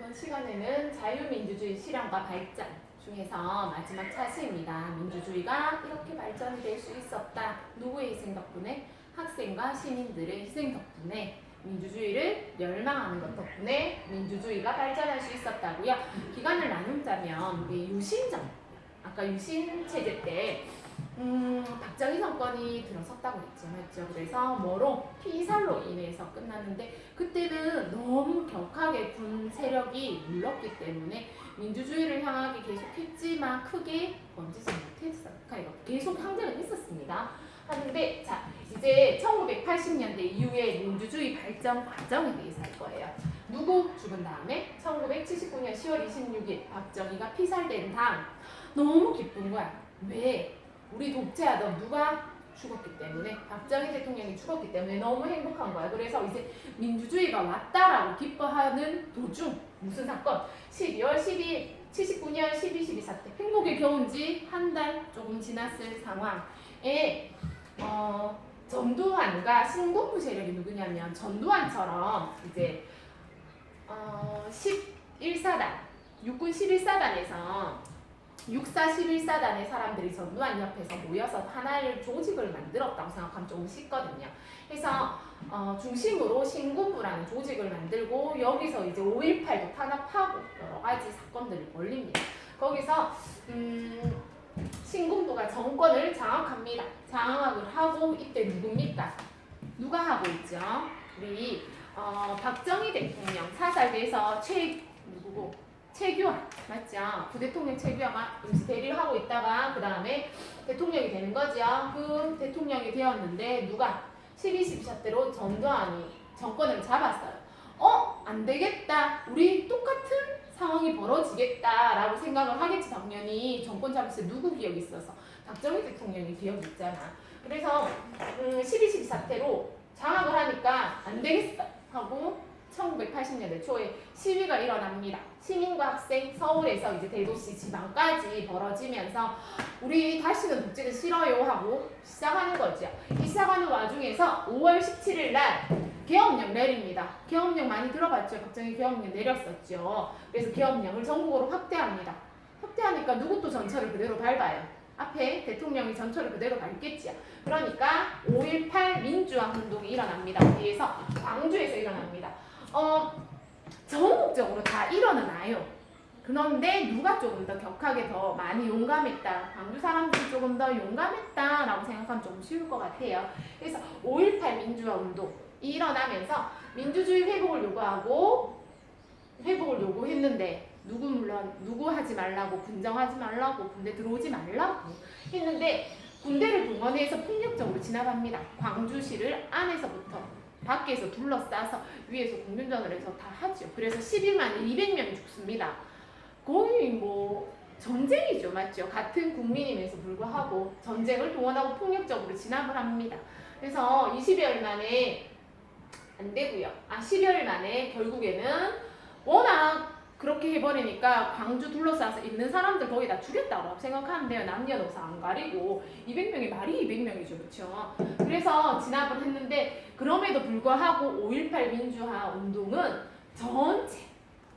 이번 시간에는 자유민주주의 실현과 발전 중에서 마지막 차시입니다. 민주주의가 이렇게 발전이 될수 있었다. 누구의 희생 덕분에? 학생과 시민들의 희생 덕분에 민주주의를 멸망하는 것 덕분에 민주주의가 발전할 수 있었다고요. 기간을 나눈다면 유신정, 아까 유신 체제 때 음, 박정희 정권이 들어섰다고 했죠? 그래서 뭐로 피살로 인해서 끝났는데 그때는 너무 격하게 군 세력이 물렀기 때문에 민주주의를 향하게 계속했지만 크게 번지지 못했어요. 계속 항쟁을 했었습니다. 하는데 자 이제 1980년대 이후에 민주주의 발전 과정에 대해서 할 거예요. 누구 죽은 다음에 1979년 10월 26일 박정희가 피살된 다음 너무 기쁜 거야. 왜? 우리 독재하던 누가 죽었기 때문에 박정희 대통령이 죽었기 때문에 너무 행복한 거야. 그래서 이제 민주주의가 왔다라고 기뻐하는 도중 무슨 사건? 12월 12일 79년 12, 12 사태 행복의 겨운지 한 달 조금 지났을 상황에 어, 전두환과 신군부 세력이 누구냐면 전두환처럼 이제 어, 11사단 육군 11사단에서 64 11사단의 사람들이 전두환 옆에서 모여서 하나의 조직을 만들었다고 생각하면 조금 쉽거든요. 그래서 어, 중심으로 신군부라는 조직을 만들고 여기서 이제 5.18도 탄압하고 여러 가지 사건들이 벌립니다. 거기서 음, 신군부가 정권을 장악합니다. 장악을 하고 이때 누굽니까? 누가 하고 있죠? 우리 어, 박정희 대통령 사살돼서 최 누구고 최규하 맞죠? 부대통령 최규하가 임시 대리를 하고 있다가 그 다음에 대통령이 되는 거죠. 그 대통령이 되었는데 누가 12, 12샷대로 전두환이 정권을 잡았어요. 어? 안 되겠다. 우리 똑같은 상황이 벌어지겠다라고 생각을 하겠지 당연히 정권 잡았을 때 누구 기억이 있어서 박정희 대통령이 기억이 있잖아. 그래서 음, 12, 12 사태로 장악을 하니까 안 되겠어 하고 1980년대 초에 시위가 일어납니다. 시민과 학생 서울에서 이제 대도시 지방까지 벌어지면서 우리 다시는 독재를 싫어요 하고 시작하는 거죠. 이 시작하는 와중에서 5월 17일 날 계엄령 내립니다. 계엄령 많이 들어봤죠? 박정희 계엄령 내렸었죠. 그래서 계엄령을 전국으로 확대합니다. 확대하니까 누구 또 전철을 그대로 밟아요? 앞에 대통령이 전철을 그대로 밟겠지요. 그러니까 5.18 민주화 운동이 일어납니다. 일 어, 전국적으로 다 일어나요. 그런데 누가 조금 더 격하게 더 많이 용감했다. 광주 사람들이 조금 더 용감했다라고 생각하면 좀 쉬울 것 같아요. 그래서 5.18 민주화 운동이 일어나면서 민주주의 회복을 요구하고 회복을 요구했는데 누구 물론 누구 하지 말라고 군정하지 말라고 군대 들어오지 말라고 했는데 군대를 동원해서 폭력적으로 진압합니다. 광주시를 안에서부터 밖에서 둘러싸서 위에서 공중전을 해서 다 하죠. 그래서 12만 200명이 죽습니다. 거의 뭐 전쟁이죠, 맞죠? 같은 국민임에도 불구하고 전쟁을 동원하고 폭력적으로 진압을 합니다. 그래서 20여일 만에 안 되고요. 아 10여일 만에 결국에는 워낙 그렇게 해버리니까 광주 둘러싸서 있는 사람들 거의 다 죽였다고 생각하면 돼요. 남녀노소 안 가리고 200명이 말이 200명이죠, 그렇죠? 그래서 진압을 했는데 그럼에도 불구하고 5.18 민주화 운동은 전체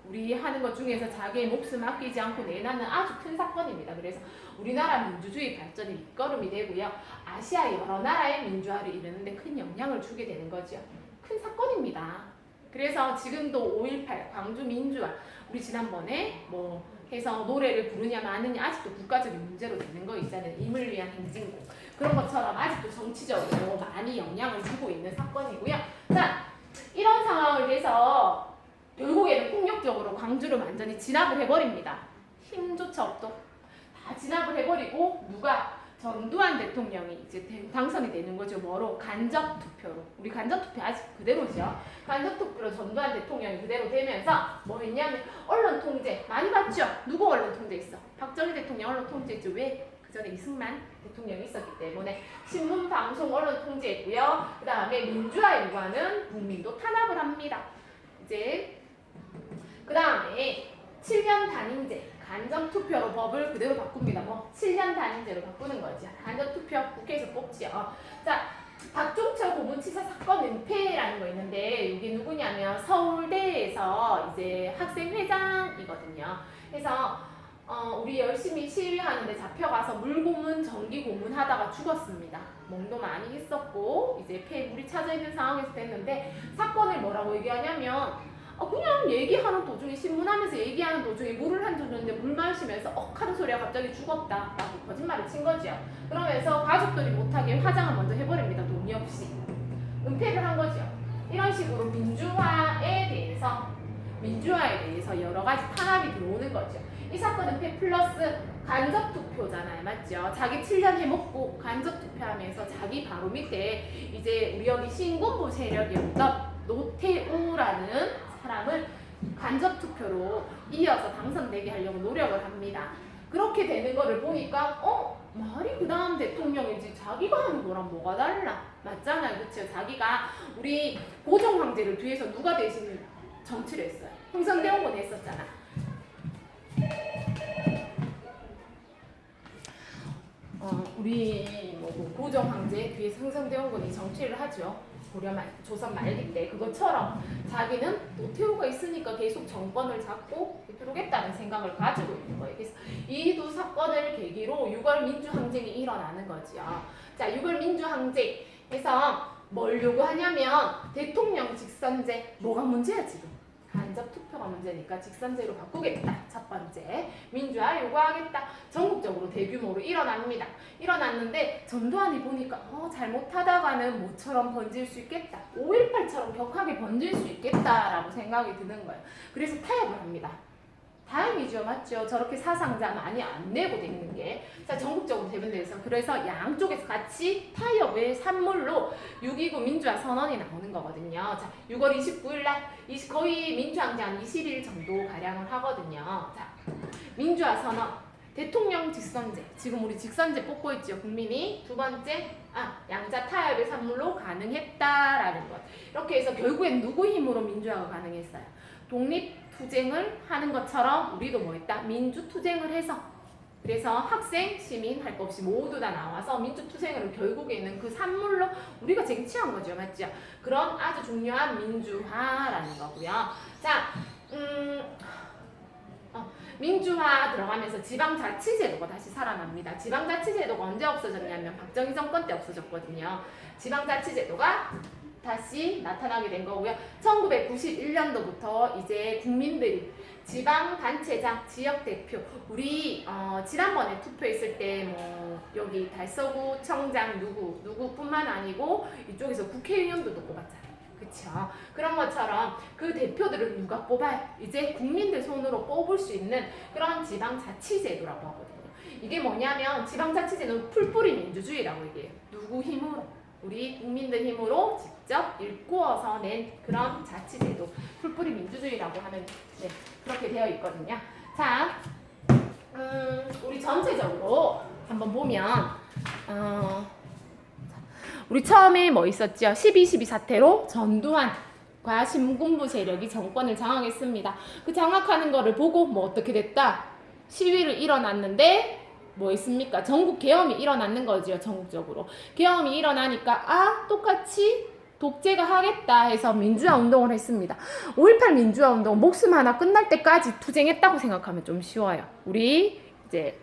우리 하는 것 중에서 자기의 목숨 아끼지 않고 내나는 아주 큰 사건입니다. 그래서 우리나라 민주주의 발전이 밑거름이 되고요. 아시아 여러 나라의 민주화를 이루는데 큰 영향을 주게 되는 거죠. 큰 사건입니다. 그래서 지금도 5.18 광주 민주화 우리 지난번에 뭐 해서 노래를 부르냐 마느냐 아직도 국가적인 문제로 되는 거 있잖아요. 임을 위한 행진곡 그런 것처럼 아직도 정치적으로 많이 영향을 주고 있는 사건이고요. 자 이런 상황을 해서 결국에는 폭력적으로 광주를 완전히 진압을 해버립니다. 힘조차 없도 다 진압을 해버리고 누가 전두환 대통령이 이제 대- 당선이 되는 거죠. 뭐로 간접 투표로. 우리 간접 투표 아직 그대로죠. 간접 투표로 전두환 대통령이 그대로 되면서 뭐 했냐면 언론 통제 많이 봤죠. 누구 언론 통제했어? 박정희 대통령 언론 통제했죠. 왜? 그 전에 이승만 대통령이 있었기 때문에 신문 방송 언론 통제했고요. 그 다음에 민주화 요구하는 국민도 탄압을 합니다. 이제 그 다음에 7년 단임제 간접 투표로 법을 그대로 바꿉니다. 뭐 7년 단임제로 바꾸는 거지. 간접 투표 국회에서 뽑지요. 자 박종철 고문치사 사건 은폐라는 거 있는데 이게 누구냐면 서울대에서 이제 학생회장이거든요. 그래서 어, 우리 열심히 시위하는데 잡혀가서 물고문, 전기고문 하다가 죽었습니다. 멍도 많이 했었고 이제 폐물이 차져 있는 상황에서 됐는데 사건을 뭐라고 얘기하냐면 어, 그냥 얘기하는 도중에 신문하면서 얘기하는 도중에 물을 한 줬는데 물 마시면서 억 하는 소리가 갑자기 죽었다 라고 거짓말을 친 거죠. 그러면서 가족들이 못하게 화장을 먼저 해버립니다. 돈이 없이 은폐를 한 거죠. 이런 식으로 민주화에 대해서 민주화에 대해서 여러 가지 탄압이 들어오는 거죠. 이 사건은 폐 플러스 간접 투표잖아요, 맞죠? 자기 7년 해먹고 간접 투표하면서 자기 바로 밑에 이제 우리 여기 신군부 세력이었던 노태우라는 사람을 간접 투표로 이어서 당선되게 하려고 노력을 합니다. 그렇게 되는 거를 보니까 어? 말이 그 다음 대통령이지 자기가 하는 거랑 뭐가 달라? 맞잖아요. 그쵸? 자기가 우리 고종 황제를 뒤에서 누가 대신 정치를 했어요? 흥선대원군 했었잖아. 어, 우리 뭐 고종 황제 뒤에서 흥선대원군이 정치를 하죠 고려 말 조선 말기 때 그것처럼 자기는 노태우가 있으니까 계속 정권을 잡고 이끌겠다는 생각을 가지고 있는 거예요. 그래서 이 두 사건을 계기로 6월 민주항쟁이 일어나는 거지요. 자, 6월 민주항쟁에서 뭘 요구하냐면 대통령 직선제 뭐가 문제야 지금? 간접 투표가 문제니까 직선제로 바꾸겠다. 첫 번째 민주화 요구하겠다. 전국적으로 대규모로 일어납니다. 일어났는데 전두환이 보니까 어, 잘못하다가는 모처럼 번질 수 있겠다. 5.18처럼 격하게 번질 수 있겠다라고 생각이 드는 거예요. 그래서 타협을 합니다. 다행이죠, 맞죠? 저렇게 사상자 많이 안 내고 되는 게. 자, 전국적으로 대변돼서 그래서 양쪽에서 같이 타협의 산물로 6.29 민주화 선언이 나오는 거거든요. 자, 6월 29일 날 거의 민주항쟁 한 20일 정도 가량을 하거든요. 자, 민주화 선언. 대통령 직선제. 지금 우리 직선제 뽑고 있죠, 국민이. 두 번째, 아, 양자 타협의 산물로 가능했다라는 것. 이렇게 해서 결국엔 누구 힘으로 민주화가 가능했어요? 독립 투쟁을 하는 것처럼 우리도 뭐 했다? 민주 투쟁을 해서 그래서 학생, 시민 할거 없이 모두 다 나와서 민주 투쟁을 결국에는 그 산물로 우리가 쟁취한 거죠, 맞죠? 그런 아주 중요한 민주화라는 거고요. 자, 음, 어, 민주화 들어가면서 지방자치제도가 다시 살아납니다. 지방자치제도가 언제 없어졌냐면 박정희 정권 때 없어졌거든요. 지방자치제도가 다시 나타나게 된 거고요. 1991년도부터 이제 국민들이 지방 단체장, 지역 대표, 우리 어, 지난번에 투표했을 때 뭐 여기 달서구 청장 누구 누구뿐만 아니고 이쪽에서 국회의원도 뽑았잖아요. 그쵸? 그런 것처럼 그 대표들을 누가 뽑아요? 이제 국민들 손으로 뽑을 수 있는 그런 지방자치제도라고 하거든요. 이게 뭐냐면 지방자치제도는 풀뿌리 민주주의라고 얘기해요. 누구 힘으로? 우리 국민들 힘으로 직접 일구어서 낸 그런 자치제도 풀뿌리 민주주의라고 하면 네, 그렇게 되어 있거든요. 자, 음, 우리 전체적으로 한번 보면 어, 우리 처음에 뭐 있었죠? 12.12 사태로 전두환 과 신군부 세력이 정권을 장악했습니다. 그 장악하는 거를 보고 뭐 어떻게 됐다? 시위를 일어났는데 뭐 있습니까? 전국 계엄이 일어났는 거지요, 전국적으로. 계엄이 일어나니까, 아, 똑같이 독재가 하겠다 해서 민주화 운동을 했습니다. 5.18 민주화 운동 목숨 하나 끝날 때까지 투쟁했다고 생각하면 좀 쉬워요. 우리 이제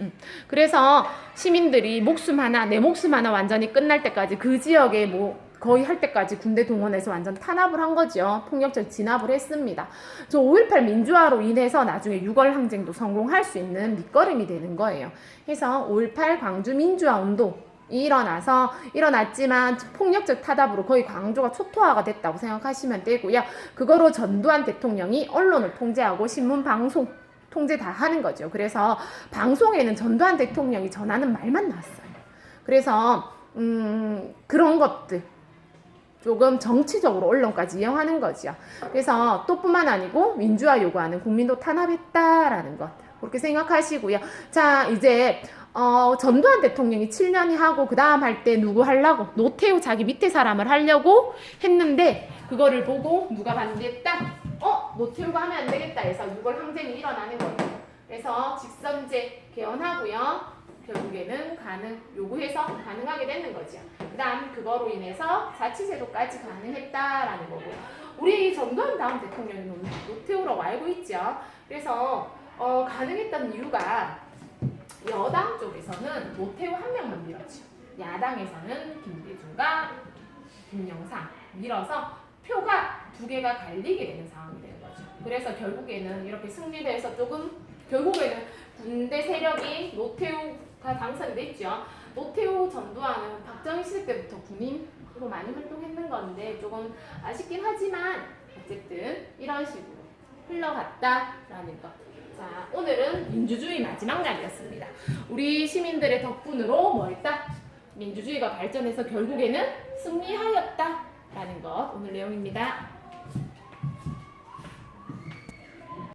음. 그래서 시민들이 목숨 하나 내 목숨 하나 완전히 끝날 때까지 그 지역에 뭐 거의 할 때까지 군대 동원해서 완전 탄압을 한 거죠. 폭력적 진압을 했습니다. 저 5.18 민주화로 인해서 나중에 6월 항쟁도 성공할 수 있는 밑거름이 되는 거예요. 그래서 5.18 광주 민주화 운동 이 일어나서 일어났지만 폭력적 타답으로 거의 광주가 초토화가 됐다고 생각하시면 되고요. 그거로 전두환 대통령이 언론을 통제하고 신문 방송 통제 다 하는 거죠. 그래서 방송에는 전두환 대통령이 전하는 말만 나왔어요. 그래서 음, 그런 것들 조금 정치적으로 언론까지 이용하는 거죠. 그래서 또뿐만 아니고 민주화 요구하는 국민도 탄압했다라는 것 그렇게 생각하시고요. 자 이제 어, 전두환 대통령이 7년이 하고 그 다음 할 때 누구 하려고 노태우 자기 밑에 사람을 하려고 했는데 그거를 보고 누가 반대했다? 어 노태우가 하면 안 되겠다 해서 6월 항쟁이 일어나는 거예요. 그래서 직선제 개헌하고요. 결국에는 가능 요구해서 가능하게 되는 거죠. 그다음 그거로 인해서 자치제도까지 가능했다라는 거고. 우리 전두환 다음 대통령이 노- 노태우라고 알고 있죠. 그래서 어, 가능했던 이유가 여당 쪽에서는 노태우 한 명만 밀었죠. 야당에서는 김대중과 김영삼 밀어서 표가 두 개가 갈리게 되는 상황이 되는 거죠. 그래서 결국에는 이렇게 승리돼서 조금 결국에는 군대 세력이 노태우 가 당선됐죠. 노태우 전두환은 박정희 시대 때부터 군인으로 많이 활동했는 건데 조금 아쉽긴 하지만 어쨌든 이런 식으로 흘러갔다라는 것. 자, 오늘은 민주주의 마지막 날이었습니다. 우리 시민들의 덕분으로 뭐 했다? 민주주의가 발전해서 결국에는 승리하였다라는 것 오늘 내용입니다.